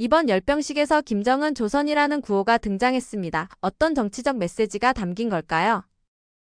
이번 열병식에서 김정은 조선이라는 구호가 등장했습니다. 어떤 정치적 메시지가 담긴 걸까요?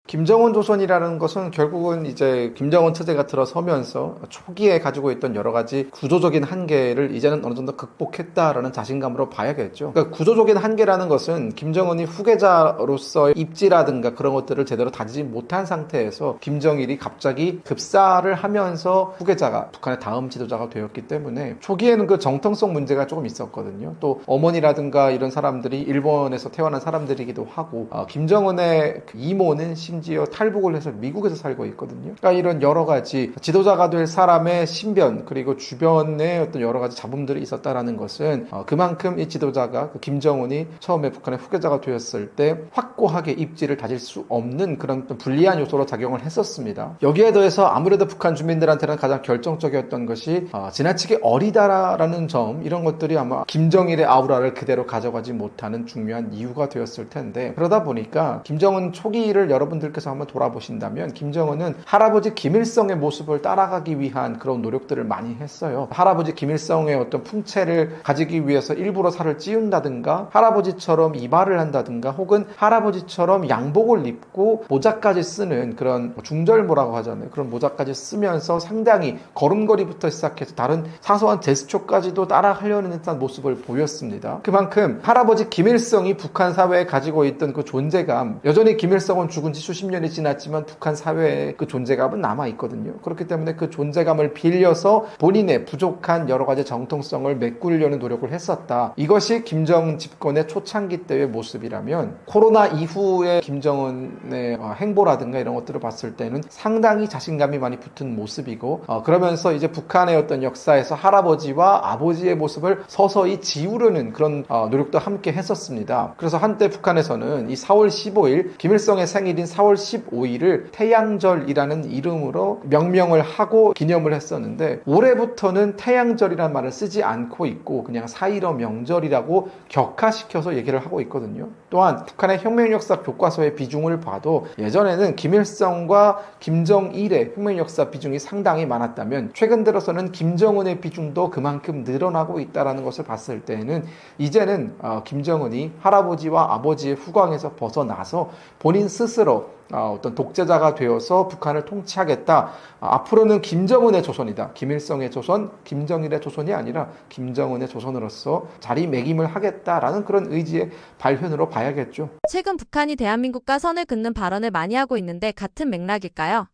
김정은 조선이라는 것은 결국은 이제 김정은 체제가 들어서면서 초기에 가지고 있던 여러 가지 구조적인 한계를 이제는 어느 정도 극복했다라는 자신감으로 봐야겠죠. 그러니까 구조적인 한계라는 것은 김정은이 후계자로서의 입지라든가 그런 것들을 제대로 다지지 못한 상태에서 김정일이 갑자기 급사를 하면서 후계자가 북한의 다음 지도자가 되었기 때문에 초기에는 그 정통성 문제가 조금 있었거든요. 또 어머니라든가 이런 사람들이 일본에서 태어난 사람들이기도 하고 어, 김정은의 그 이모는 심지어 탈북을 해서 미국에서 살고 있거든요. 그러니까 이런 여러 가지 지도자가 될 사람의 신변 그리고 주변에 어떤 여러 가지 잡음들이 있었다라는 것은 어, 그만큼 이 지도자가 그 김정은이 처음에 북한의 후계자가 되었을 때 확고하게 입지를 다질 수 없는 그런 또 불리한 요소로 작용을 했었습니다. 여기에 더해서 아무래도 북한 주민들한테는 가장 결정적이었던 것이 어, 지나치게 어리다라는 점 이런 것들이 아마 김정일의 아우라를 그대로 가져가지 못하는 중요한 이유가 되었을 텐데 그러다 보니까 김정은 초기를 여러분들 께서 한번 돌아보신다면 김정은은 할아버지 김일성의 모습을 따라가기 위한 그런 노력들을 많이 했어요. 할아버지 김일성의 어떤 풍채를 가지기 위해서 일부러 살을 찌운다든가 할아버지처럼 이발을 한다든가 혹은 할아버지처럼 양복을 입고 모자까지 쓰는 그런 중절모라고 하잖아요. 그런 모자까지 쓰면서 상당히 걸음걸이부터 시작해서 다른 사소한 제스처까지도 따라하려는 듯한 모습을 보였습니다. 그만큼 할아버지 김일성이 북한 사회에 가지고 있던 그 존재감 여전히 김일성은 죽은 지 수십 년이 지났지만 북한 사회의 그 존재감은 남아 있거든요. 그렇기 때문에 그 존재감을 빌려서 본인의 부족한 여러 가지 정통성을 메꾸려는 노력을 했었다. 이것이 김정은 집권의 초창기 때의 모습이라면 코로나 이후의 김정은의 어, 행보라든가 이런 것들을 봤을 때는 상당히 자신감이 많이 붙은 모습이고 어, 그러면서 이제 북한의 어떤 역사에서 할아버지와 아버지의 모습을 서서히 지우려는 그런 어, 노력도 함께 했었습니다. 그래서 한때 북한에서는 이 4월 15일 김일성의 생일인 4월 15일을 태양절이라는 이름으로 명명을 하고 기념을 했었는데 올해부터는 태양절이라는 말을 쓰지 않고 있고 그냥 4.15 명절이라고 격화시켜서 얘기를 하고 있거든요. 또한 북한의 혁명 역사 교과서의 비중을 봐도 예전에는 김일성과 김정일의 혁명 역사 비중이 상당히 많았다면 최근 들어서는 김정은의 비중도 그만큼 늘어나고 있다라는 것을 봤을 때에는 이제는 어, 김정은이 할아버지와 아버지의 후광에서 벗어나서 본인 스스로 어, 어떤 독재자가 되어서 북한을 통치하겠다. 어, 앞으로는 김정은의 조선이다. 김일성의 조선, 김정일의 조선이 아니라 김정은의 조선으로서 자리매김을 하겠다라는 그런 의지의 발현으로 봐야겠죠. 최근 북한이 대한민국과 선을 긋는 발언을 많이 하고 있는데 같은 맥락일까요?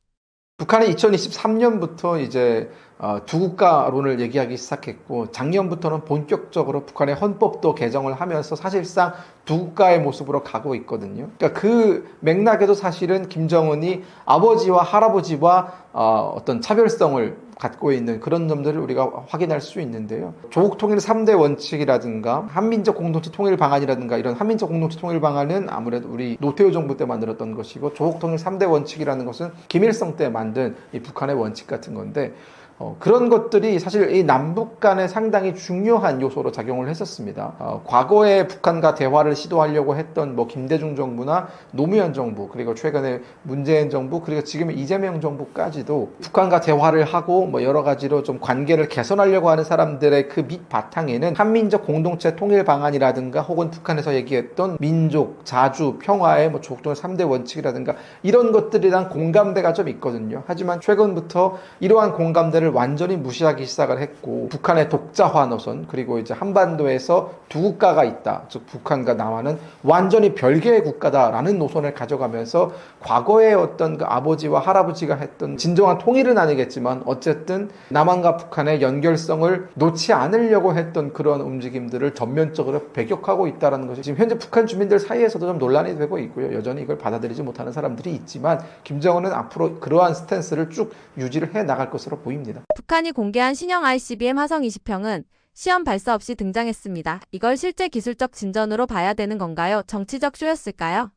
북한이 2023년부터 이제 어, 두 국가론을 얘기하기 시작했고 작년부터는 본격적으로 북한의 헌법도 개정을 하면서 사실상 두 국가의 모습으로 가고 있거든요. 그러니까 그 맥락에도 사실은 김정은이 아버지와 할아버지와 어, 어떤 차별성을 갖고 있는 그런 점들을 우리가 확인할 수 있는데요. 조국 통일 3대 원칙이라든가 한민족 공동체 통일 방안이라든가 이런 한민족 공동체 통일 방안은 아무래도 우리 노태우 정부 때 만들었던 것이고 조국 통일 3대 원칙이라는 것은 김일성 때 만든 이 북한의 원칙 같은 건데 어, 그런 것들이 사실 이 남북 간에 상당히 중요한 요소로 작용을 했었습니다. 어, 과거에 북한과 대화를 시도하려고 했던 뭐 김대중 정부나 노무현 정부 그리고 최근에 문재인 정부 그리고 지금 이재명 정부까지도 북한과 대화를 하고 뭐 여러 가지로 좀 관계를 개선하려고 하는 사람들의 그 밑바탕에는 한민족 공동체 통일 방안이라든가 혹은 북한에서 얘기했던 민족, 자주, 평화의 뭐 조국통일 3대 원칙이라든가 이런 것들이랑 공감대가 좀 있거든요. 하지만 최근부터 이러한 공감대를 완전히 무시하기 시작을 했고 북한의 독자화 노선 그리고 이제 한반도에서 두 국가가 있다. 즉 북한과 남한은 완전히 별개의 국가다라는 노선을 가져가면서 과거의 어떤 그 아버지와 할아버지가 했던 진정한 통일은 아니겠지만 어쨌든 남한과 북한의 연결성을 놓지 않으려고 했던 그런 움직임들을 전면적으로 배격하고 있다는 것이 지금 현재 북한 주민들 사이에서도 좀 논란이 되고 있고요. 여전히 이걸 받아들이지 못하는 사람들이 있지만 김정은은 앞으로 그러한 스탠스를 쭉 유지를 해 나갈 것으로 보입니다. 북한이 공개한 신형 ICBM 화성 20형은 시험 발사 없이 등장했습니다. 이걸 실제 기술적 진전으로 봐야 되는 건가요? 정치적 쇼였을까요?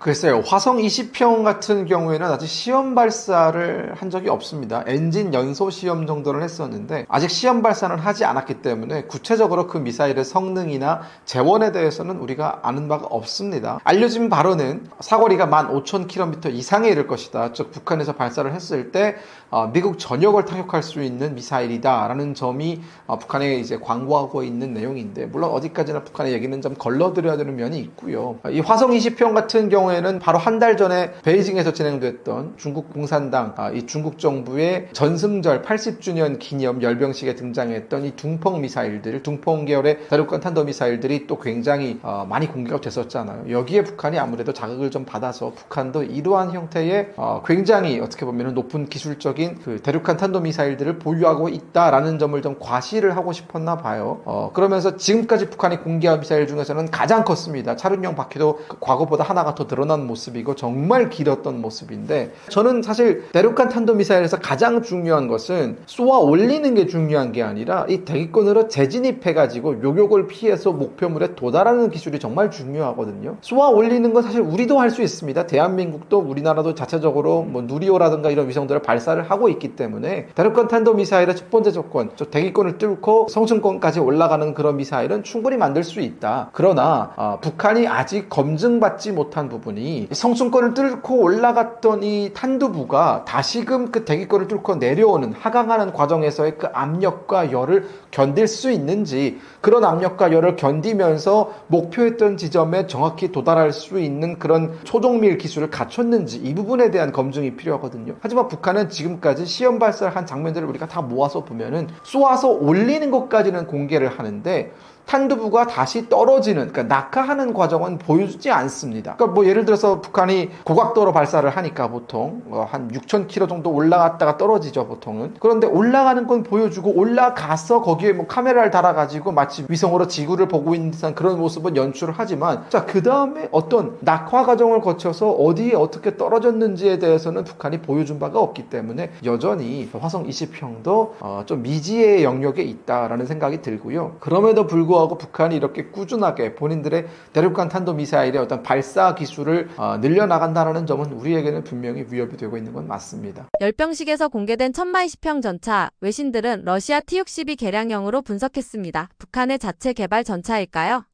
글쎄요, 화성 20형 같은 경우에는 아직 시험 발사를 한 적이 없습니다. 엔진 연소 시험 정도는 했었는데, 아직 시험 발사는 하지 않았기 때문에 구체적으로 그 미사일의 성능이나 재원에 대해서는 우리가 아는 바가 없습니다. 알려진 바로는 사거리가 15,000km 이상에 이를 것이다. 즉, 북한에서 발사를 했을 때, 어, 미국 전역을 타격할 수 있는 미사일이다라는 점이 어, 북한에 이제 광고하고 있는 내용인데, 물론 어디까지나 북한의 얘기는 좀 걸러드려야 되는 면이 있고요. 이 화성 20형 같은 경우 에는 바로 한 달 전에 베이징에서 진행됐던 중국 공산당, 아, 이 중국 정부의 전승절 80주년 기념 열병식에 등장했던 이 둥펑 미사일들, 둥펑 계열의 대륙간 탄도 미사일들이 또 굉장히 어, 많이 공개가 됐었잖아요. 여기에 북한이 아무래도 자극을 좀 받아서 북한도 이러한 형태의 어, 굉장히 어떻게 보면 높은 기술적인 그 대륙간 탄도 미사일들을 보유하고 있다라는 점을 좀 과시를 하고 싶었나 봐요. 어, 그러면서 지금까지 북한이 공개한 미사일 중에서는 가장 컸습니다. 차륜형 바퀴도 그 과거보다 하나가 더 늘어 난 모습이고 정말 길었던 모습인데 저는 사실 대륙간 탄도 미사일에서 가장 중요한 것은 쏘아 올리는 게 중요한 게 아니라 이 대기권으로 재진입해 가지고 요격을 피해서 목표물에 도달하는 기술이 정말 중요하거든요. 쏘아 올리는 건 사실 우리도 할 수 있습니다. 대한민국도 우리나라도 자체적으로 뭐 누리호라든가 이런 위성들을 발사를 하고 있기 때문에 대륙간 탄도 미사일의 첫 번째 조건, 저 대기권을 뚫고 성층권까지 올라가는 그런 미사일은 충분히 만들 수 있다. 그러나 어, 북한이 아직 검증받지 못한 부분 이 성층권을 뚫고 올라갔던 이 탄두부가 다시금 그 대기권을 뚫고 내려오는 하강하는 과정에서의 그 압력과 열을 견딜 수 있는지 그런 압력과 열을 견디면서 목표했던 지점에 정확히 도달할 수 있는 그런 초종밀 기술을 갖췄는지 이 부분에 대한 검증이 필요하거든요. 하지만 북한은 지금까지 시험 발사를 한 장면들을 우리가 다 모아서 보면은 쏘아서 올리는 것까지는 공개를 하는데 탄두부가 다시 떨어지는 그러니까 낙하하는 과정은 보여주지 않습니다. 그러니까 뭐 예를 들어서 북한이 고각도로 발사를 하니까 보통 어, 한 6,000km 정도 올라갔다가 떨어지죠 보통은. 그런데 올라가는 건 보여주고 올라가서 거기에 뭐 카메라를 달아가지고 마치 위성으로 지구를 보고 있는 듯한 그런 모습은 연출을 하지만 자그 다음에 어떤 낙하 과정을 거쳐서 어디에 어떻게 떨어졌는지에 대해서는 북한이 보여준 바가 없기 때문에 여전히 화성 20형도 어, 좀 미지의 영역에 있다라는 생각이 들고요. 그럼에도 불구하고 북한이 이렇게 꾸준하게 본인들의 대륙간 탄도 미사일의 어떤 발사 기술을 어, 늘려나간다라는 점은 우리에게는 분명히 위협이 되고 있는 건 맞습니다. 열병식에서 공개된 천마 20형 전차, 외신들은 러시아 T-62 개량형으로 분석했습니다. 북한의 자체 개발 전차일까요?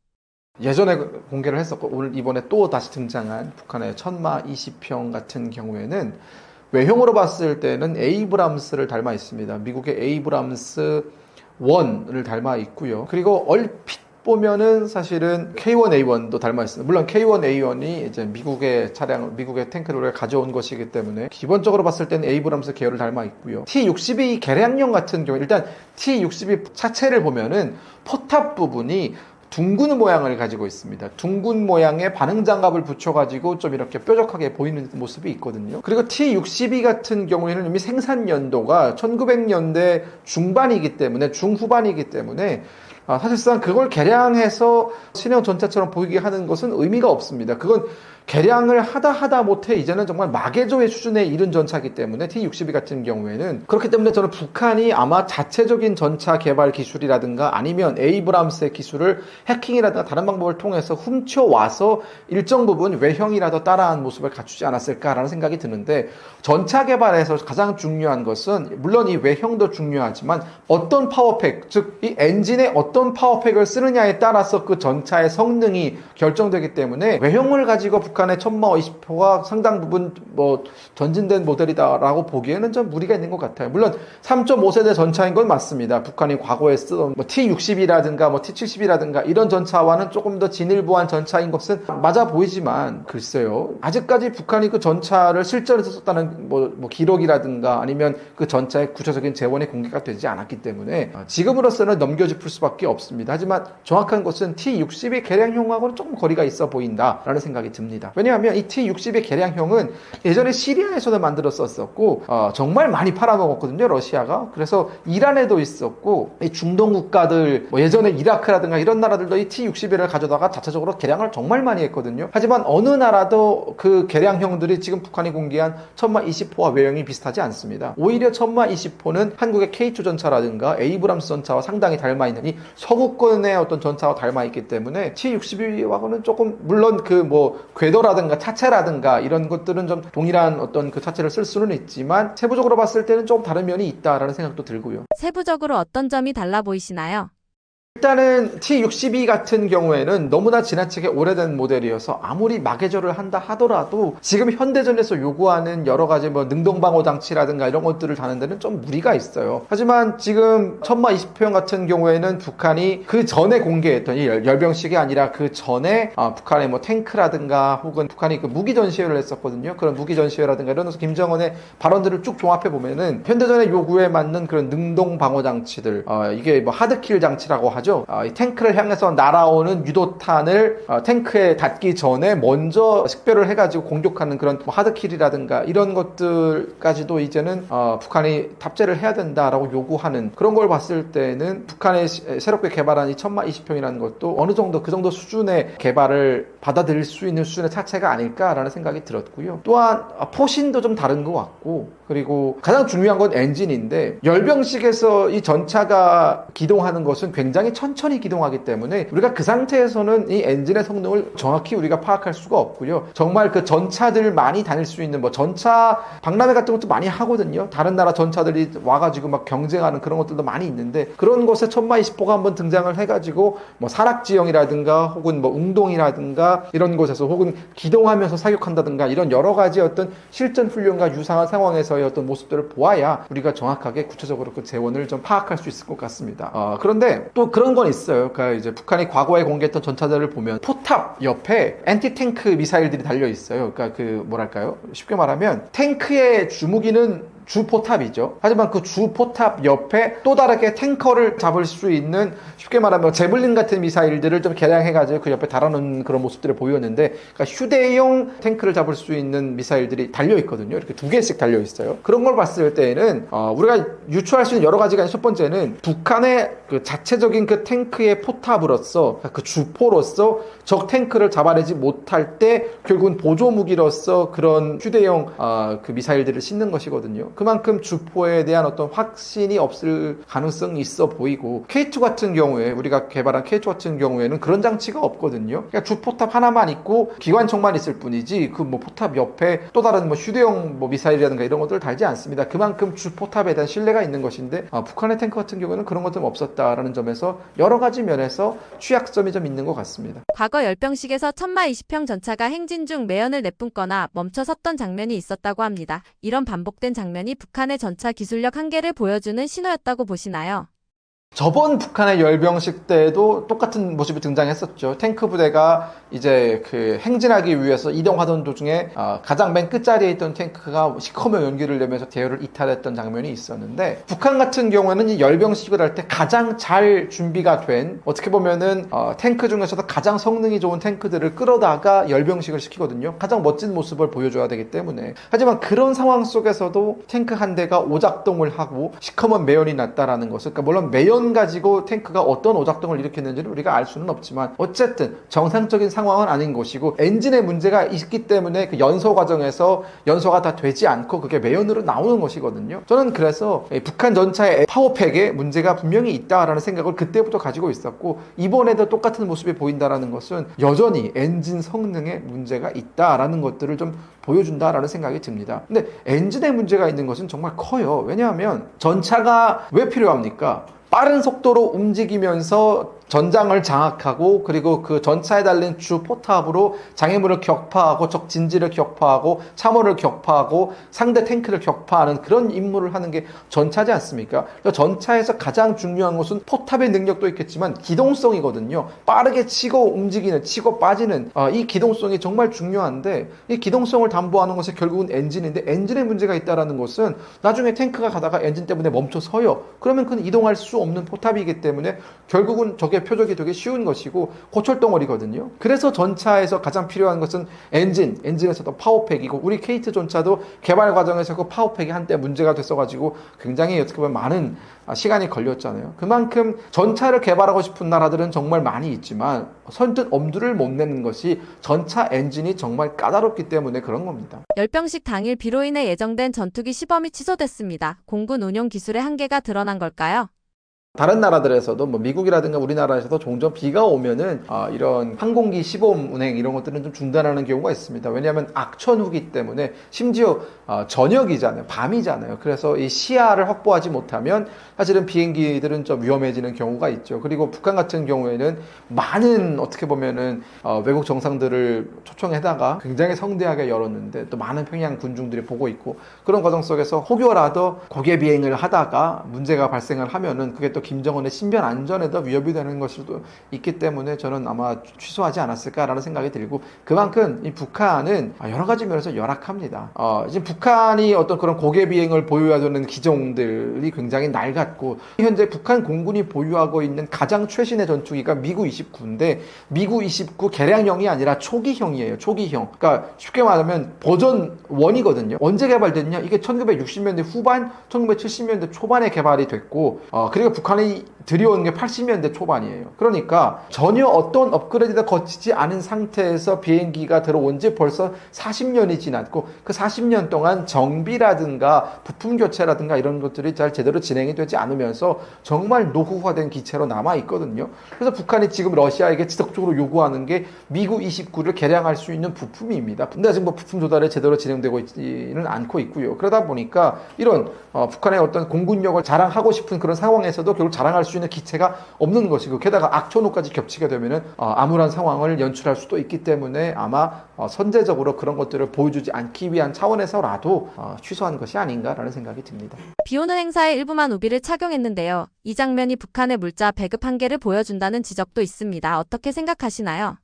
예전에 공개를 했었고 오늘 이번에 또 다시 등장한 북한의 천마 20형 같은 경우에는 외형으로 봤을 때는 에이브람스를 닮아 있습니다. 미국의 에이브람스 1을 닮아 있고요. 그리고 얼핏 보면은 사실은 K1A1도 닮아 있습니다. 물론 K1A1이 이제 미국의 차량, 미국의 탱크를 가져온 것이기 때문에 기본적으로 봤을 때는 에이브람스 계열을 닮아 있고요. T62 개량형 같은 경우 일단 T62 차체를 보면은 포탑 부분이 둥근 모양을 가지고 있습니다. 둥근 모양의 반응 장갑을 붙여가지고 좀 이렇게 뾰족하게 보이는 모습이 있거든요. 그리고 T62 같은 경우에는 이미 생산 연도가 1900년대 중반이기 때문에 중후반이기 때문에 아, 사실상 그걸 개량해서 신형 전차처럼 보이게 하는 것은 의미가 없습니다. 그건 개량을 하다 하다 못해 이제는 정말 마개조의 수준에 이른 전차기 때문에 T62 같은 경우에는 그렇기 때문에 저는 북한이 아마 자체적인 전차 개발 기술이라든가 아니면 에이브람스의 기술을 해킹이라든가 다른 방법을 통해서 훔쳐와서 일정 부분 외형이라도 따라한 모습을 갖추지 않았을까라는 생각이 드는데 전차 개발에서 가장 중요한 것은 물론 이 외형도 중요하지만 어떤 파워팩 즉 이 엔진에 어떤 파워팩을 쓰느냐에 따라서 그 전차의 성능이 결정되기 때문에 외형을 가지고 북한의 천마 20호가 상당 부분 뭐 전진된 모델이다라고 보기에는 좀 무리가 있는 것 같아요. 물론 3.5세대 전차인 건 맞습니다. 북한이 과거에 쓰던 뭐 T60이라든가 뭐 T70이라든가 이런 전차와는 조금 더 진일보한 전차인 것은 맞아 보이지만 글쎄요. 아직까지 북한이 그 전차를 실전에서 썼다는 뭐, 뭐 기록이라든가 아니면 그 전차의 구체적인 재원이 공개가 되지 않았기 때문에 어, 지금으로서는 넘겨짚을 수밖에 없습니다. 하지만 정확한 것은 T60의 개량형하고는 조금 거리가 있어 보인다라는 생각이 듭니다. 왜냐하면 이 T60의 개량형은 예전에 시리아에서도 만들었었고 어, 정말 많이 팔아먹었거든요. 러시아가. 그래서 이란에도 있었고 이 중동 국가들 뭐 예전에 이라크라든가 이런 나라들도 이 T61을 가져다가 자체적으로 개량을 정말 많이 했거든요. 하지만 어느 나라도 그 개량형들이 지금 북한이 공개한 천마 20호와 외형이 비슷하지 않습니다. 오히려 천마 20호는 한국의 K2 전차라든가 에이브람스 전차와 상당히 닮아 있는 이 서구권의 어떤 전차와 닮아 있기 때문에 T62하고는 조금 물론 그 뭐 궤도 궤도라든가 차체라든가 이런 것들은 좀 동일한 어떤 그 차체를 쓸 수는 있지만 세부적으로 봤을 때는 좀 다른 면이 있다라는 생각도 들고요. 세부적으로 어떤 점이 달라 보이시나요? 일단은 T62 같은 경우에는 너무나 지나치게 오래된 모델이어서 아무리 마개조를 한다 하더라도 지금 현대전에서 요구하는 여러 가지 뭐 능동방어 장치라든가 이런 것들을 다는 데는 좀 무리가 있어요. 하지만 지금 천마 20평 같은 경우에는 북한이 그 전에 공개했던 이 열- 열병식이 아니라 그 전에 아, 북한의 뭐 탱크라든가 혹은 북한이 그 무기 전시회를 했었거든요. 그런 무기 전시회라든가 이런 데서 김정은의 발언들을 쭉 종합해 보면은 현대전의 요구에 맞는 그런 능동 방어 장치들 어, 이게 뭐 하드킬 장치라고 하죠. 어, 이 탱크를 향해서 날아오는 유도탄을 어, 탱크에 닿기 전에 먼저 식별을 해가지고 공격하는 그런 뭐 하드킬이라든가 이런 것들까지도 이제는 어, 북한이 탑재를 해야 된다라고 요구하는 그런 걸 봤을 때는 북한이 시- 새롭게 개발한 이 천마 20평이라는 것도 어느 정도 그 정도 수준의 개발을 받아들일 수 있는 수준의 차체가 아닐까라는 생각이 들었고요. 또한 아, 포신도 좀 다른 것 같고 그리고 가장 중요한 건 엔진인데 열병식에서 이 전차가 기동하는 것은 굉장히 천천히 기동하기 때문에 우리가 그 상태에서는 이 엔진의 성능을 정확히 우리가 파악할 수가 없고요. 정말 그 전차들 많이 다닐 수 있는 뭐 전차 박람회 같은 것도 많이 하거든요. 다른 나라 전차들이 와가지고 막 경쟁하는 그런 것들도 많이 있는데 그런 곳에 천마 20호가 한번 등장을 해가지고 뭐 산악지형이라든가 혹은 뭐 웅동이라든가 이런 곳에서 혹은 기동하면서 사격한다든가 이런 여러 가지 어떤 실전 훈련과 유사한 상황에서 의 어떤 모습들을 보아야 우리가 정확하게 구체적으로 그 재원을 좀 파악할 수 있을 것 같습니다. 어, 그런데 또 그런 건 있어요. 그러니까 이제 북한이 과거에 공개했던 전차들을 보면 포탑 옆에 엔티 탱크 미사일들이 달려 있어요. 그러니까 그 뭐랄까요? 쉽게 말하면 탱크의 주무기는 주 포탑이죠. 하지만 그 주 포탑 옆에 또 다르게 탱커를 잡을 수 있는 쉽게 말하면 제블린 같은 미사일들을 좀 개량해가지고 그 옆에 달아놓은 그런 모습들을 보였는데 그러니까 휴대용 탱크를 잡을 수 있는 미사일들이 달려 있거든요. 이렇게 두 개씩 달려 있어요. 그런 걸 봤을 때에는 어, 우리가 유추할 수 있는 여러 가지가 첫 번째는 북한의 그 자체적인 그 탱크의 포탑으로서 그 주포로서 적 탱크를 잡아내지 못할 때 결국은 보조 무기로서 그런 휴대용 어, 그 미사일들을 싣는 것이거든요. 그만큼 주포에 대한 어떤 확신이 없을 가능성이 있어 보이고 K2 같은 경우에 우리가 개발한 K2 같은 경우에는 그런 장치가 없거든요. 그러니까 주포탑 하나만 있고 기관총만 있을 뿐이지 그 뭐 포탑 옆에 또 다른 뭐 휴대용 뭐 미사일이라든가 이런 것들을 달지 않습니다. 그만큼 주포탑에 대한 신뢰가 있는 것인데 어, 북한의 탱크 같은 경우에는 그런 것들은 없었다라는 점에서 여러 가지 면에서 취약점이 좀 있는 것 같습니다. 과거 열병식에서 천마 20평 전차가 행진 중 매연을 내뿜거나 멈춰 섰던 장면이 있었다고 합니다. 이런 반복된 장면이 북한의 전차 기술력 한계를 보여주는 신호였다고 보시나요? 저번 북한의 열병식 때에도 똑같은 모습이 등장했었죠. 탱크 부대가 이제 그 행진하기 위해서 이동하던 도중에 어, 가장 맨 끝자리에 있던 탱크가 시커먼 연기를 내면서 대열을 이탈했던 장면이 있었는데 북한 같은 경우에는 이 열병식을 할 때 가장 잘 준비가 된 어떻게 보면은 어, 탱크 중에서도 가장 성능이 좋은 탱크들을 끌어다가 열병식을 시키거든요. 가장 멋진 모습을 보여줘야 되기 때문에 하지만 그런 상황 속에서도 탱크 한 대가 오작동을 하고 시커먼 매연이 났다라는 것을 그러니까 물론 매연 가지고 탱크가 어떤 오작동을 일으켰는지는 우리가 알 수는 없지만 어쨌든 정상적인 상황은 아닌 것이고 엔진에 문제가 있기 때문에 그 연소 과정에서 연소가 다 되지 않고 그게 매연으로 나오는 것이거든요. 저는 그래서 이 북한 전차의 파워팩에 문제가 분명히 있다라는 생각을 그때부터 가지고 있었고 이번에도 똑같은 모습이 보인다라는 것은 여전히 엔진 성능에 문제가 있다라는 것들을 좀 보여준다라는 생각이 듭니다. 근데 엔진에 문제가 있는 것은 정말 커요. 왜냐하면 전차가 왜 필요합니까? 빠른 속도로 움직이면서 전장을 장악하고 그리고 그 전차에 달린 주 포탑으로 장애물을 격파하고 적 진지를 격파하고 참호를 격파하고 상대 탱크를 격파하는 그런 임무를 하는 게 전차지 않습니까? 그래서 전차에서 가장 중요한 것은 포탑의 능력도 있겠지만 기동성이거든요. 빠르게 치고 움직이는 치고 빠지는 어, 이 기동성이 정말 중요한데 이 기동성을 담보하는 것이 결국은 엔진인데 엔진에 문제가 있다라는 것은 나중에 탱크가 가다가 엔진 때문에 멈춰 서요. 그러면 그는 이동할 수 없는 포탑이기 때문에 결국은 적의 표적이 되게 쉬운 것이고 고철 덩어리거든요. 그래서 전차에서 가장 필요한 것은 엔진, 엔진에서도 파워팩이고 우리 케이트 전차도 개발 과정에서 그 파워팩이 한때 문제가 됐어가지고 굉장히 어떻게 보면 많은 아, 시간이 걸렸잖아요. 그만큼 전차를 개발하고 싶은 나라들은 정말 많이 있지만 선뜻 엄두를 못 내는 것이 전차 엔진이 정말 까다롭기 때문에 그런 겁니다. 열병식 당일 비로 인해 예정된 전투기 시범이 취소됐습니다. 공군 운용 기술의 한계가 드러난 걸까요? 다른 나라들에서도 뭐 미국이라든가 우리나라에서도 종종 비가 오면은 아, 이런 항공기 시범 운행 이런 것들은 좀 중단하는 경우가 있습니다. 왜냐하면 악천 후기 때문에 심지어 어, 저녁이잖아요, 밤이잖아요. 그래서 이 시야를 확보하지 못하면 사실은 비행기들은 좀 위험해지는 경우가 있죠. 그리고 북한 같은 경우에는 많은 어떻게 보면은 어, 외국 정상들을 초청해다가 굉장히 성대하게 열었는데 또 많은 평양 군중들이 보고 있고 그런 과정 속에서 혹여라도 고개 비행을 하다가 문제가 발생을 하면은 그게 또 김정은의 신변 안전에도 위협이 되는 것일 수도 있기 때문에 저는 아마 취소하지 않았을까라는 생각이 들고 그만큼 이 북한은 여러 가지 면에서 열악합니다. 어, 지금 북한이 어떤 그런 고개 비행을 보유하는 기종들이 굉장히 낡았고 현재 북한 공군이 보유하고 있는 가장 최신의 전투기가 미구 29인데 미구 29 개량형이 아니라 초기형이에요. 초기형. 그러니까 쉽게 말하면 버전 1이거든요. 언제 개발됐냐? 이게 1960년대 후반, 1970년대 초반에 개발이 됐고 어, 그리고 북한 哪里 들여온 게 80년대 초반이에요. 그러니까 전혀 어떤 업그레이드가 거치지 않은 상태에서 비행기가 들어온 지 벌써 40년이 지났고 그 40년 동안 정비라든가 부품 교체라든가 이런 것들이 잘 제대로 진행이 되지 않으면서 정말 노후화된 기체로 남아 있거든요. 그래서 북한이 지금 러시아에게 지속적으로 요구하는 게 미구 29를 개량할 수 있는 부품입니다. 근데 아직 뭐 부품 조달이 제대로 진행되고 있지는 않고 있고요. 그러다 보니까 이런 어, 북한의 어떤 공군력을 자랑하고 싶은 그런 상황에서도 결국 자랑할 수 있는 기체가 없는 것이고 게다가 악천후까지 겹치게 되면은 어, 암울한 상황을 연출할 수도 있기 때문에 아마 어, 선제적으로 그런 것들을 보여주지 않기 위한 차원에서라도 어, 취소한 것이 아닌가라는 생각이 듭니다. 비 오는 행사에 일부만 우비를 착용했는데요. 이 장면이 북한의 물자 배급 한계를 보여준다는 지적도 있습니다. 어떻게 생각하시나요?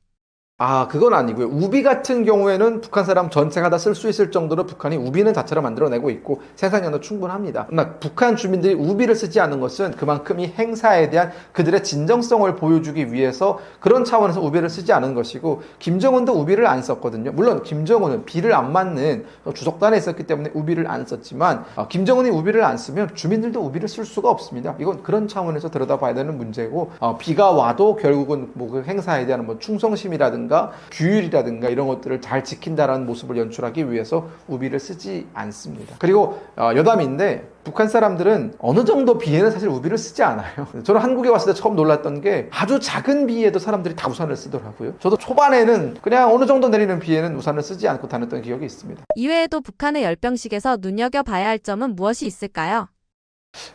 아, 그건 아니고요. 우비 같은 경우에는 북한 사람 전체가 다 쓸 수 있을 정도로 북한이 우비는 자체로 만들어내고 있고 생산량도 충분합니다. 그러나 북한 주민들이 우비를 쓰지 않는 것은 그만큼 이 행사에 대한 그들의 진정성을 보여주기 위해서 그런 차원에서 우비를 쓰지 않은 것이고 김정은도 우비를 안 썼거든요. 물론 김정은은 비를 안 맞는 주석단에 있었기 때문에 우비를 안 썼지만 어, 김정은이 우비를 안 쓰면 주민들도 우비를 쓸 수가 없습니다. 이건 그런 차원에서 들여다봐야 되는 문제고 어, 비가 와도 결국은 뭐 그 행사에 대한 뭐 충성심이라든가 규율이라든가 이런 것들을 잘 지킨다라는 모습을 연출하기 위해서 우비를 쓰지 않습니다. 그리고 어, 여담인데 북한 사람들은 어느 정도 비에는 사실 우비를 쓰지 않아요. 저는 한국에 왔을 때 처음 놀랐던 게 아주 작은 비에도 사람들이 다 우산을 쓰더라고요. 저도 초반에는 그냥 어느 정도 내리는 비에는 우산을 쓰지 않고 다녔던 기억이 있습니다. 이외에도 북한의 열병식에서 눈여겨봐야 할 점은 무엇이 있을까요?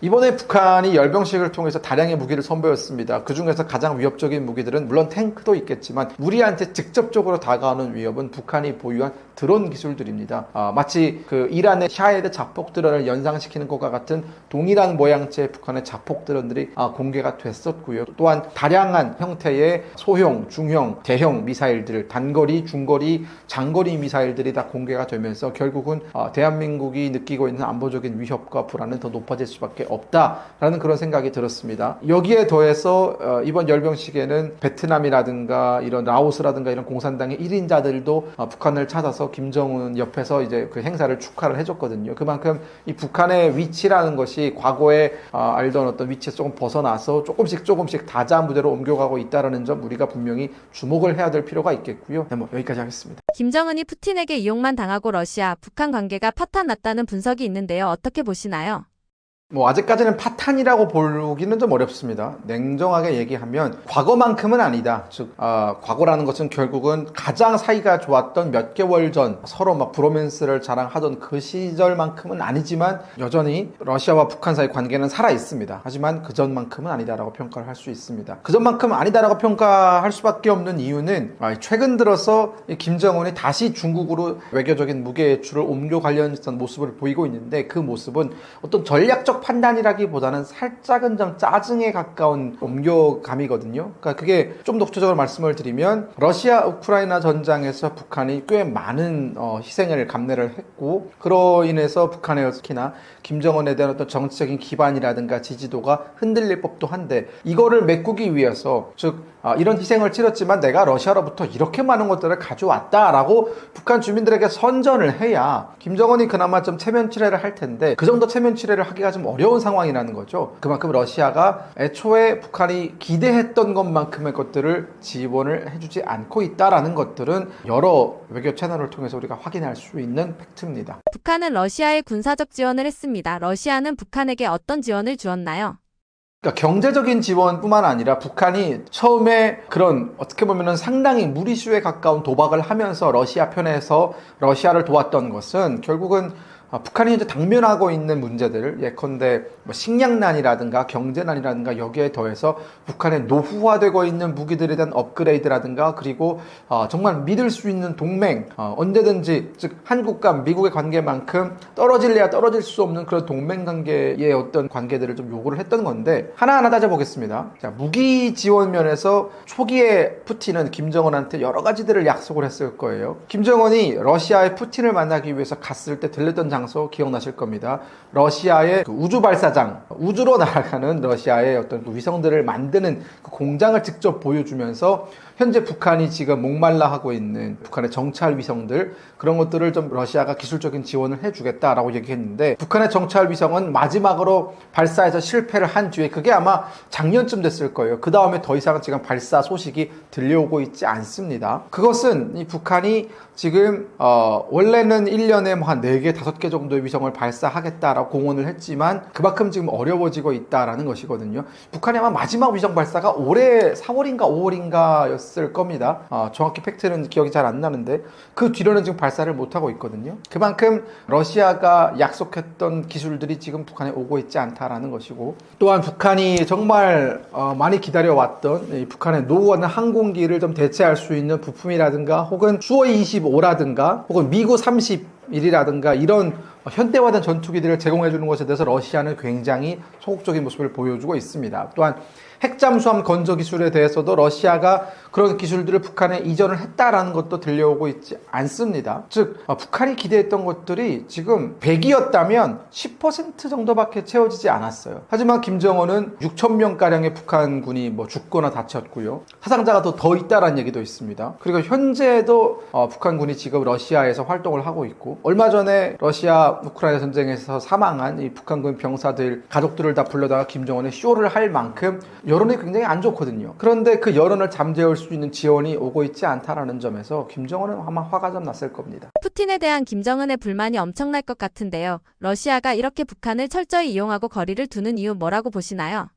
이번에 북한이 열병식을 통해서 다량의 무기를 선보였습니다. 그 중에서 가장 위협적인 무기들은 물론 탱크도 있겠지만 우리한테 직접적으로 다가오는 위협은 북한이 보유한 드론 기술들입니다. 아, 마치 그 이란의 샤헤드 자폭 드론을 연상시키는 것과 같은 동일한 모양체의 북한의 자폭 드론들이 아, 공개가 됐었고요. 또한 다량한 형태의 소형, 중형, 대형 미사일들, 단거리, 중거리, 장거리 미사일들이 다 공개가 되면서 결국은 아, 대한민국이 느끼고 있는 안보적인 위협과 불안은 더 높아질 수밖에 없다라는 그런 생각이 들었습니다. 여기에 더해서 어, 이번 열병식에는 베트남이라든가 이런 라오스라든가 이런 공산당의 1인자들도 어, 북한을 찾아서 김정은 옆에서 이제 그 행사를 축하를 해줬거든요. 그만큼 이 북한의 위치라는 것이 과거에 어, 알던 어떤 위치에서 조금 벗어나서 조금씩 조금씩 다자 무대로 옮겨가고 있다라는 점 우리가 분명히 주목을 해야 될 필요가 있겠고요. 네, 뭐 여기까지 하겠습니다. 김정은이 푸틴에게 이용만 당하고 러시아, 북한 관계가 파탄 났다는 분석이 있는데요. 어떻게 보시나요? 뭐 아직까지는 파탄이라고 보기는 좀 어렵습니다. 냉정하게 얘기하면 과거만큼은 아니다. 즉 아, 과거라는 것은 결국은 가장 사이가 좋았던 몇 개월 전 서로 막 브로맨스를 자랑하던 그 시절만큼은 아니지만 여전히 러시아와 북한 사이 관계는 살아 있습니다. 하지만 그 전만큼은 아니다라고 평가를 할 수 있습니다. 그 전만큼은 아니다라고 평가할 수밖에 없는 이유는 아, 최근 들어서 이 김정은이 다시 중국으로 외교적인 무게 외출을 옮겨 관련했던 모습을 보이고 있는데 그 모습은 어떤 전략적 판단이라기보다는 살짝은 좀 짜증에 가까운 옮겨감이거든요. 그러니까 그게 좀 더 구체적으로 말씀을 드리면 러시아 우크라이나 전장에서 북한이 꽤 많은 어, 희생을 감내를 했고 그로 인해서 북한의 특히나 김정은에 대한 어떤 정치적인 기반이라든가 지지도가 흔들릴 법도 한데 이거를 메꾸기 위해서 즉 아, 이런 희생을 치렀지만 내가 러시아로부터 이렇게 많은 것들을 가져왔다라고 북한 주민들에게 선전을 해야 김정은이 그나마 좀 체면 치레를 할 텐데 그 정도 체면 치레를 하기가 좀 어려운 상황이라는 거죠. 그만큼 러시아가 애초에 북한이 기대했던 것만큼의 것들을 지원을 해주지 않고 있다라는 것들은 여러 외교 채널을 통해서 우리가 확인할 수 있는 팩트입니다. 북한은 러시아에 군사적 지원을 했습니다. 러시아는 북한에게 어떤 지원을 주었나요? 그러니까 경제적인 지원뿐만 아니라 북한이 처음에 그런 어떻게 보면은 상당히 무리수에 가까운 도박을 하면서 러시아 편에서 러시아를 도왔던 것은 결국은 아, 북한이 현재 당면하고 있는 문제들, 예컨대 뭐 식량난이라든가 경제난이라든가 여기에 더해서 북한의 노후화되고 있는 무기들에 대한 업그레이드라든가 그리고 어, 정말 믿을 수 있는 동맹, 어, 언제든지 즉 한국과 미국의 관계만큼 떨어질래야 떨어질 수 없는 그런 동맹 관계의 어떤 관계들을 좀 요구를 했던 건데 하나하나 따져보겠습니다. 자, 무기 지원 면에서 초기에 푸틴은 김정은한테 여러 가지들을 약속을 했을 거예요. 김정은이 러시아의 푸틴을 만나기 위해서 갔을 때 들렸던 장소 기억나실 겁니다. 러시아의 그 우주 발사장, kacang. 우주로 날아가는 러시아의 어떤 그 위성들을 만드는 그 공장을 직접 보여주면서 현재 북한이 지금 목말라 하고 있는 북한의 정찰 위성들 그런 것들을 좀 러시아가 기술적인 지원을 해주겠다라고 얘기했는데 북한의 정찰 위성은 마지막으로 발사해서 실패를 한 뒤에 그게 아마 작년쯤 됐을 거예요. 그 다음에 더 이상 지금 발사 소식이 들려오고 있지 않습니다. 그것은 이 북한이 지금 어 원래는 1년에 뭐 한 4개, 5개 정도의 위성을 발사하겠다라고 공언을 했지만 그만큼 지금 어려 워지고 있다라는 것이거든요. 북한이 아마 마지막 위성 발사가 올해 4월인가 5월인가였을 겁니다. 어, 정확히 팩트는 기억이 잘 안 나는데 그 뒤로는 지금 발사를 못 하고 있거든요. 그만큼 러시아가 약속했던 기술들이 지금 북한에 오고 있지 않다라는 것이고 또한 북한이 정말 어, 많이 기다려왔던 이 북한의 노후하는 항공기를 좀 대체할 수 있는 부품이라든가 혹은 수호이 25라든가 혹은 미구 31이라든가 이런 현대화된 전투기들을 제공해 주는 것에 대해서 러시아는 굉장히 소극적인 모습을 보여주고 있습니다. 또한 핵잠수함 건조 기술에 대해서도 러시아가 그런 기술들을 북한에 이전을 했다라는 것도 들려오고 있지 않습니다. 즉 어, 북한이 기대했던 것들이 지금 100이었다면 10% 정도밖에 채워지지 않았어요. 하지만 김정은은 6천 명 가량의 북한군이 뭐 죽거나 다쳤고요. 사상자가 더, 더 있다라는 얘기도 있습니다. 그리고 현재도 어, 북한군이 지금 러시아에서 활동을 하고 있고 얼마 전에 러시아 우크라이나 전쟁에서 사망한 이 북한군 병사들 가족들을 다 불러다가 김정은이 쇼를 할 만큼 여론이 굉장히 안 좋거든요. 그런데 그 여론을 잠재울 수 있는 지원이 오고 있지 않다라는 점에서 김정은은 아마 화가 좀 났을 겁니다. 푸틴에 대한 김정은의 불만이 엄청날 것 같은데요. 러시아가 이렇게 북한을 철저히 이용하고 거리를 두는 이유 뭐라고 보시나요?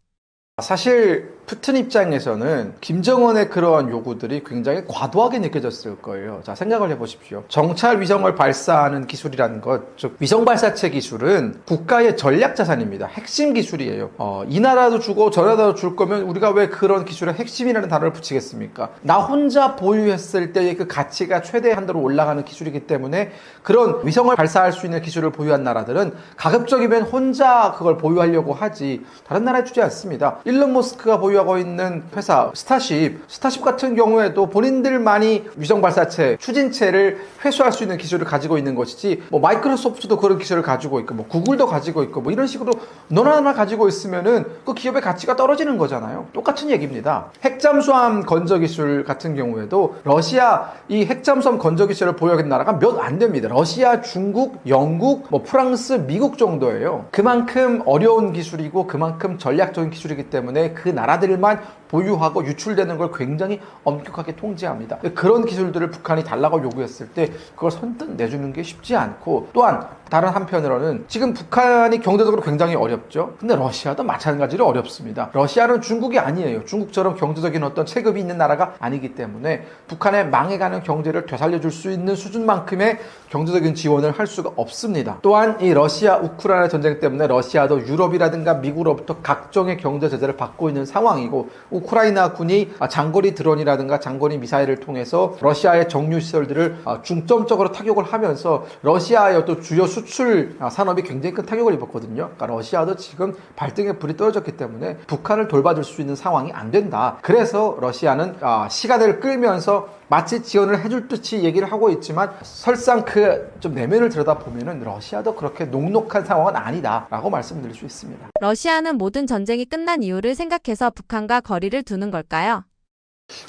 사실 푸틴 입장에서는 김정은의 그러한 요구들이 굉장히 과도하게 느껴졌을 거예요. 자, 생각을 해보십시오. 정찰 위성을 발사하는 기술이라는 것, 즉 위성 발사체 기술은 국가의 전략 자산입니다. 핵심 기술이에요. 어, 이 나라도 주고 저 나라도 줄 거면 우리가 왜 그런 기술에 핵심이라는 단어를 붙이겠습니까? 나 혼자 보유했을 때의 그 가치가 최대 한도로 올라가는 기술이기 때문에 그런 위성을 발사할 수 있는 기술을 보유한 나라들은 가급적이면 혼자 그걸 보유하려고 하지 다른 나라에 주지 않습니다. 일론 머스크가 보유하고 있는 회사 스타쉽, 스타쉽 같은 경우에도 본인들만이 위성 발사체, 추진체를 회수할 수 있는 기술을 가지고 있는 것이지 뭐 마이크로소프트도 그런 기술을 가지고 있고 뭐 구글도 가지고 있고 뭐 이런 식으로 너나 하나 가지고 있으면은 그 기업의 가치가 떨어지는 거잖아요. 똑같은 얘기입니다. 핵잠수함 건조 기술 같은 경우에도 러시아 이 핵잠수함 건조 기술을 보유하는 나라가 몇 안 됩니다. 러시아, 중국, 영국, 뭐 프랑스, 미국 정도예요. 그만큼 어려운 기술이고 그만큼 전략적인 기술이기 때문에 그 나라들만 보유하고 유출되는 걸 굉장히 엄격하게 통제합니다. 그런 기술들을 북한이 달라고 요구했을 때 그걸 선뜻 내주는 게 쉽지 않고 또한 다른 한편으로는 지금 북한이 경제적으로 굉장히 어렵죠. 근데 러시아도 마찬가지로 어렵습니다. 러시아는 중국이 아니에요. 중국처럼 경제적인 어떤 체급이 있는 나라가 아니기 때문에 북한의 망해가는 경제를 되살려줄 수 있는 수준만큼의 경제적인 지원을 할 수가 없습니다. 또한 이 러시아 우크라이나 전쟁 때문에 러시아도 유럽이라든가 미국으로부터 각종의 경제 제재를 받고 있는 상황이고 우크라이나 군이 장거리 드론이라든가 장거리 미사일을 통해서 러시아의 정유 시설들을 중점적으로 타격을 하면서 러시아의 어떤 주요 수출 산업이 굉장히 큰 타격을 입었거든요. 그러니까 러시아도 지금 발등에 불이 떨어졌기 때문에 북한을 돌봐줄 수 있는 상황이 안 된다. 그래서 러시아는 아, 시간을 끌면서 마치 지원을 해줄 듯이 얘기를 하고 있지만 설상 그 좀 내면을 들여다 보면은 러시아도 그렇게 녹록한 상황은 아니다라고 말씀드릴 수 있습니다. 러시아는 모든 전쟁이 끝난 이유를 생각해서 북한과 거리를 두는 걸까요?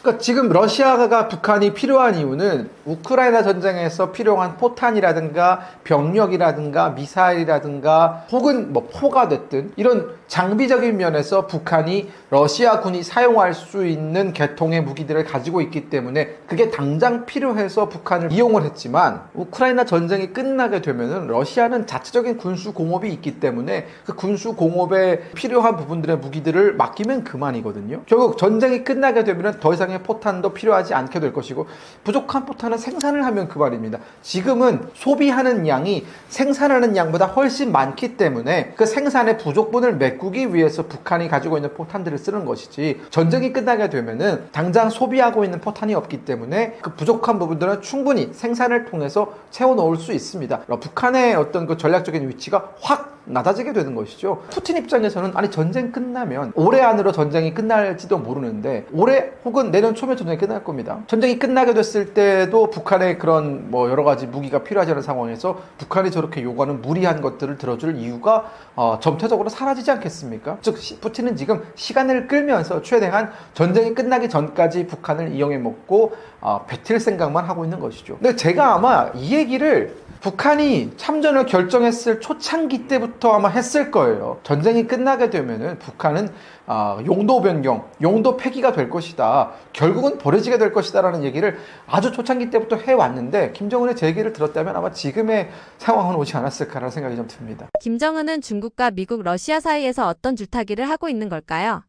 그러니까 지금 러시아가 북한이 필요한 이유는 우크라이나 전쟁에서 필요한 포탄이라든가 병력이라든가 미사일이라든가 혹은 뭐 포가 됐든 이런 장비적인 면에서 북한이 러시아군이 사용할 수 있는 계통의 무기들을 가지고 있기 때문에 그게 당장 필요해서 북한을 이용을 했지만 우크라이나 전쟁이 끝나게 되면은 러시아는 자체적인 군수 공업이 있기 때문에 그 군수 공업에 필요한 부분들의 무기들을 맡기면 그만이거든요. 결국 전쟁이 끝나게 되면은 더 이상의 포탄도 필요하지 않게 될 것이고 부족한 포탄은 생산을 하면 그만입니다. 지금은 소비하는 양이 생산하는 양보다 훨씬 많기 때문에 그 생산의 부족분을 메꾸기 위해서 북한이 가지고 있는 포탄들을 쓰는 것이지 전쟁이 끝나게 되면은 당장 소비하고 있는 포탄이 없기 때문에 그 부족한 부분들은 충분히 생산을 통해서 채워 넣을 수 있습니다. 북한의 어떤 그 전략적인 위치가 확 낮아지게 되는 것이죠. 푸틴 입장에서는 아니 전쟁 끝나면 올해 안으로 전쟁이 끝날지도 모르는데 올해 혹은 내년 초면 전쟁이 끝날 겁니다. 전쟁이 끝나게 됐을 때도 북한의 그런 뭐 여러 가지 무기가 필요하지 않은 상황에서 북한이 저렇게 요구하는 무리한 것들을 들어줄 이유가 어, 점차적으로 사라지지 않겠습니까? 즉 시- 푸틴은 지금 시간을 끌면서 최대한 전쟁이 끝나기 전까지 북한을 이용해 먹고 어, 뱉을 생각만 하고 있는 것이죠. 근데 제가 아마 이 얘기를 북한이 참전을 결정했을 초창기 때부터 아마 했을 거예요. 전쟁이 끝나게 되면은 북한은 아, 용도 변경, 용도 폐기가 될 것이다. 결국은 버려지게 될 것이다라는 얘기를 아주 초창기 때부터 해왔는데 김정은의 제 얘기를 들었다면 아마 지금의 상황은 오지 않았을까라는 생각이 좀 듭니다. 김정은은 중국과 미국, 러시아 사이에서 어떤 줄타기를 하고 있는 걸까요?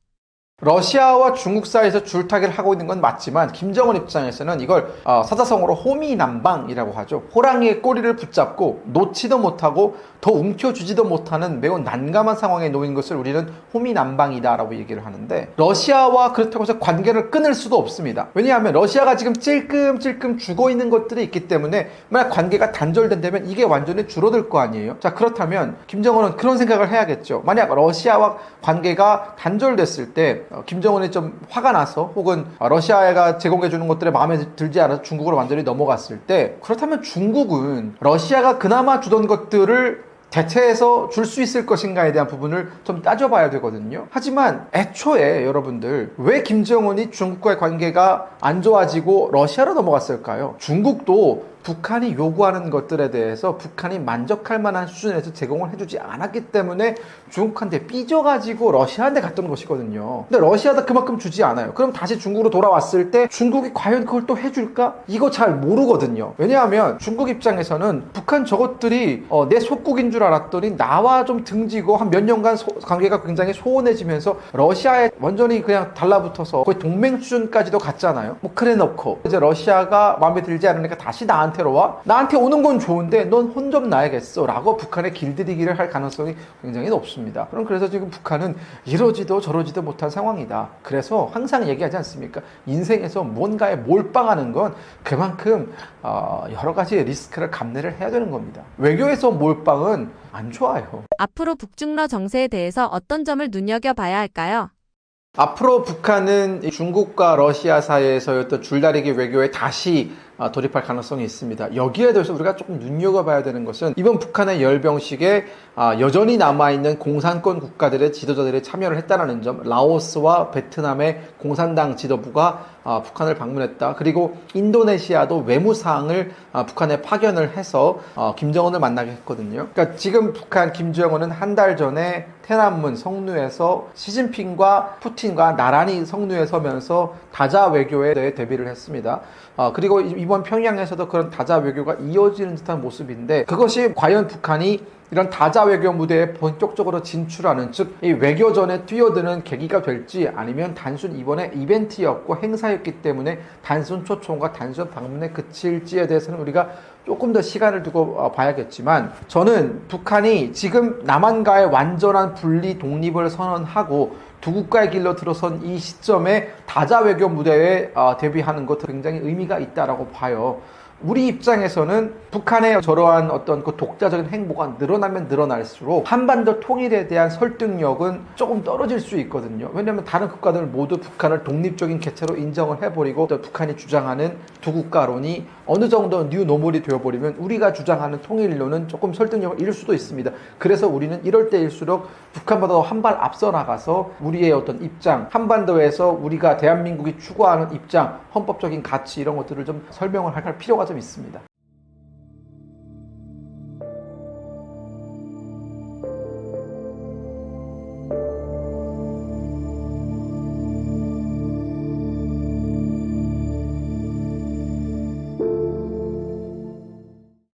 러시아와 중국 사이에서 줄타기를 하고 있는 건 맞지만 김정은 입장에서는 이걸 어, 사자성어로 호미남방이라고 하죠. 호랑이의 꼬리를 붙잡고 놓지도 못하고 더 움켜쥐지도 못하는 매우 난감한 상황에 놓인 것을 우리는 호미남방이다라고 얘기를 하는데 러시아와 그렇다고 해서 관계를 끊을 수도 없습니다. 왜냐하면 러시아가 지금 찔끔찔끔 죽어 있는 것들이 있기 때문에 만약 관계가 단절된다면 이게 완전히 줄어들 거 아니에요. 자 그렇다면 김정은은 그런 생각을 해야겠죠. 만약 러시아와 관계가 단절됐을 때 어, 김정은이 좀 화가 나서 혹은 어, 러시아가 제공해 주는 것들에 마음에 들지 않아서 중국으로 완전히 넘어갔을 때 그렇다면 중국은 러시아가 그나마 주던 것들을 대체해서 줄 수 있을 것인가에 대한 부분을 좀 따져봐야 되거든요. 하지만 애초에 여러분들 왜 김정은이 중국과의 관계가 안 좋아지고 러시아로 넘어갔을까요? 중국도 북한이 요구하는 것들에 대해서 북한이 만족할 만한 수준에서 제공을 해주지 않았기 때문에 중국한테 삐져가지고 러시아한테 갔던 것이거든요. 근데 러시아도 그만큼 주지 않아요. 그럼 다시 중국으로 돌아왔을 때 중국이 과연 그걸 또 해줄까? 이거 잘 모르거든요. 왜냐하면 중국 입장에서는 북한 저것들이 어, 내 속국인 줄 알았더니 나와 좀 등지고 한 몇 년간 소- 관계가 굉장히 소원해지면서 러시아에 완전히 그냥 달라붙어서 거의 동맹 수준까지도 갔잖아요. 뭐 그래 놓고 이제 러시아가 마음에 들지 않으니까 다시 나한테 로 와. 나한테 오는 건 좋은데 넌 혼 좀 나야겠어. 라고 북한에 길들이기를 할 가능성이 굉장히 높습니다. 그럼 그래서 지금 북한은 이러지도 저러지도 못한 상황이다. 그래서 항상 얘기하지 않습니까? 인생에서 뭔가에 몰빵하는 건 그만큼 어, 여러 가지 리스크를 감내를 해야 되는 겁니다. 외교에서 몰빵은 안 좋아요. 앞으로 북중러 정세에 대해서 어떤 점을 눈여겨봐야 할까요? 앞으로 북한은 이 중국과 러시아 사이에서였던 줄다리기 외교에 다시 아, 돌입할 가능성이 있습니다. 여기에 대해서 우리가 조금 눈여겨봐야 되는 것은 이번 북한의 열병식에 아, 여전히 남아있는 공산권 국가들의 지도자들이 참여를 했다는 점, 라오스와 베트남의 공산당 지도부가 아, 북한을 방문했다. 그리고 인도네시아도 외무상을 아, 북한에 파견을 해서 어, 김정은을 만나게 했거든요. 그러니까 지금 북한 김정은은 한 달 전에 天安문 성루에서 시진핑과 푸틴과 나란히 성루에 서면서 다자 외교에 대해 대비를 했습니다. 어, 그리고 이- 이번 평양에서도 그런 다자 외교가 이어지는 듯한 모습인데 그것이 과연 북한이 이런 다자 외교 무대에 본격적으로 진출하는 즉 이 외교전에 뛰어드는 계기가 될지 아니면 단순 이번에 이벤트였고 행사였기 때문에 단순 초청과 단순 방문에 그칠지에 대해서는 우리가 조금 더 시간을 두고 어, 봐야겠지만 저는 북한이 지금 남한과의 완전한 분리 독립을 선언하고 두 국가의 길로 들어선 이 시점에 다자 외교 무대에 어, 데뷔하는 것도 굉장히 의미가 있다라고 봐요. 우리 입장에서는 북한의 저러한 어떤 그 독자적인 행보가 늘어나면 늘어날수록 한반도 통일에 대한 설득력은 조금 떨어질 수 있거든요. 왜냐하면 다른 국가들 모두 북한을 독립적인 개체로 인정을 해버리고 또 북한이 주장하는 두 국가론이 어느 정도 뉴 노멀이 되어버리면 우리가 주장하는 통일론은 조금 설득력을 잃을 수도 있습니다. 그래서 우리는 이럴 때일수록 북한보다 한 발 앞서 나가서 우리의 어떤 입장, 한반도에서 우리가 대한민국이 추구하는 입장, 헌법적인 가치 이런 것들을 좀 설명을 할 필요가 좀 있습니다.